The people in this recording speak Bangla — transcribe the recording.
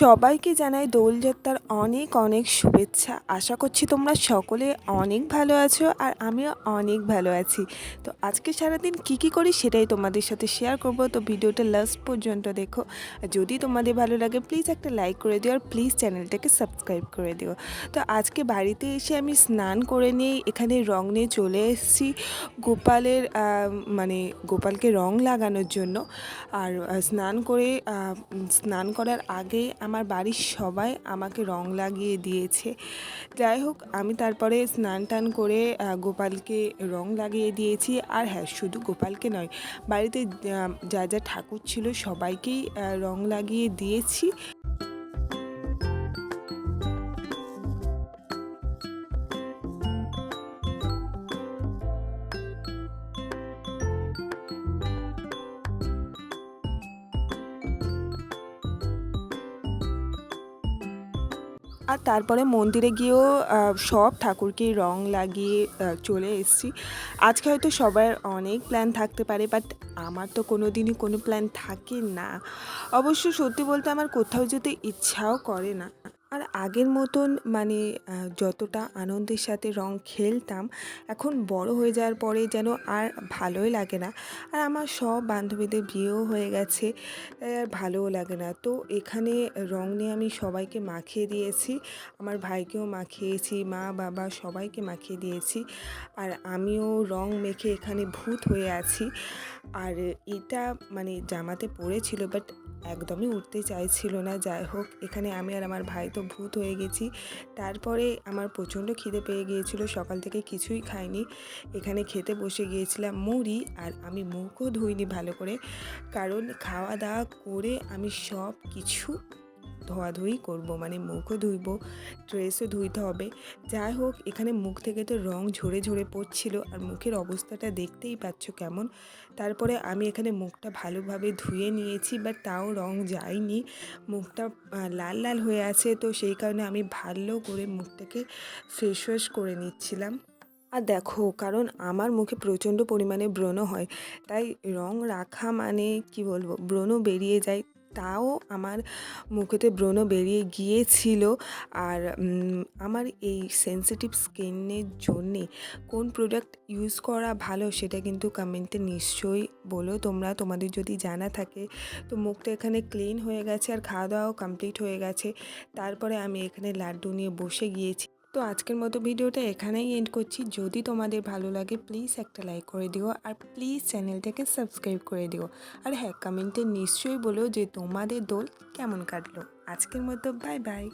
সবাইকে জানাই দোলযাত্রার অনেক অনেক শুভেচ্ছা। আশা করছি তোমরা সকলে অনেক ভালো আছো আর আমিও অনেক ভালো আছি। তো আজকে সারাদিন কী কী করি সেটাই তোমাদের সাথে শেয়ার করব। তো ভিডিওটা লাস্ট পর্যন্ত দেখো। যদি তোমাদের ভালো লাগে প্লিজ একটা লাইক করে দিও আর প্লিজ চ্যানেলটাকে সাবস্ক্রাইব করে দিও। তো আজকে বাড়িতে এসে আমি স্নান করে নিয়ে এখানে রং নিয়ে চলে এসেছি গোপালের মানে গোপালকে রং লাগানোর জন্য। আর স্নান করে স্নান করার আগে আমার বাড়ির সবাই আমাকে রং লাগিয়ে দিয়েছে। যাই হোক, আমি তারপরে স্নান টান করে গোপালকে রং লাগিয়ে দিয়েছি। আর হ্যাঁ শুধু গোপালকে নয়, বাড়িতে যা যা ঠাকুর ছিল সবাইকেই রং লাগিয়ে দিয়েছি। আর তারপরে মন্দিরে গিয়েও সব ঠাকুরকে রং লাগিয়ে চলে এসেছি। আজকে হয়তো সবার অনেক প্ল্যান থাকতে পারে বাট আমার তো কোনো দিনই কোনো প্ল্যান থাকে না। অবশ্য সত্যি বলতে আমার কোথাও যেতে ইচ্ছাও করে না। আর আগের মতন মানে যতটা আনন্দের সাথে রং খেলতাম, এখন বড় হয়ে যাওয়ার পরে যেন আর ভালোই লাগে না। আর আমার সব বান্ধবীদের বিয়েও হয়ে গেছে, তাই আর ভালোও লাগে না। তো এখানে রং নিয়ে আমি সবাইকে মাখিয়ে দিয়েছি, আমার ভাইকেও মাখিয়েছি, মা, বাবা সবাইকে মাখিয়ে দিয়েছি। আর আমিও রং মেখে এখানে ভূত হয়ে আছি। আর এটা মানে জামাতে পড়েছিল, বাট একদমই উঠতে চাইছিল না, যাই হোক, এখানে আমি আর আমার ভাই তো ভূত হয়ে গেছি। তারপরে আমার প্রচণ্ড খিদে পেয়ে গিয়েছিল, সকাল থেকে কিছুই খাইনি। এখানে খেতে বসে গিয়েছিলাম মুড়ি আর আমি মুখও ধুইনি ভালো করে। কারণ খাওয়া দাওয়া করে আমি সব কিছু ধোয়াধুয়ি করব মানে মুখও ধুইব ড্রেসও ধুইতে হবে। যাই হোক, এখানে মুখ থেকে তো রং ঝরে ঝরে পড়ছিল আর মুখের অবস্থাটা দেখতেই পাচ্ছ কেমন। তারপরে আমি এখানে মুখটা ভালোভাবে ধুয়ে নিয়েছি বাট তাও রং যায়নি। মুখটা লাল লাল হয়ে আছে, তো সেই কারণে আমি ভালো করে মুখটাকে ফেস ওয়াশ করে নিচ্ছিলাম। আর দেখো, কারণ আমার মুখে প্রচণ্ড পরিমাণে ব্রণ হয়, তাই রং রাখা মানে কি বলব ব্রণ বেরিয়ে যায়। তাও আমার মুখেতে ব্রণ বেরিয়ে গিয়েছিল। আর আমার এই সেন্সিটিভ স্কিনের জন্যে কোন প্রোডাক্ট ইউজ করা ভালো সেটা কিন্তু কমেন্টে নিশ্চয়ই বলো। তোমরা, তোমাদের যদি জানা থাকে, তো মুখটা এখানে ক্লিন হয়ে গেছে আর খাওয়া দাওয়াও কমপ্লিট হয়ে গেছে। তারপরে আমি এখানে লাড্ডু নিয়ে বসে গিয়েছি। তো আজকের মতো ভিডিওটা এখানেই এন্ড করছি। যদি তোমাদের ভালো লাগে প্লিজ একটা লাইক করে দিও আর প্লিজ চ্যানেলটাকে সাবস্ক্রাইব করে দিও। আর হ্যাঁ কমেন্টে নিশ্চয়ই বলো যে তোমাদের দোল কেমন কাটলো। আজকের মতো বাই বাই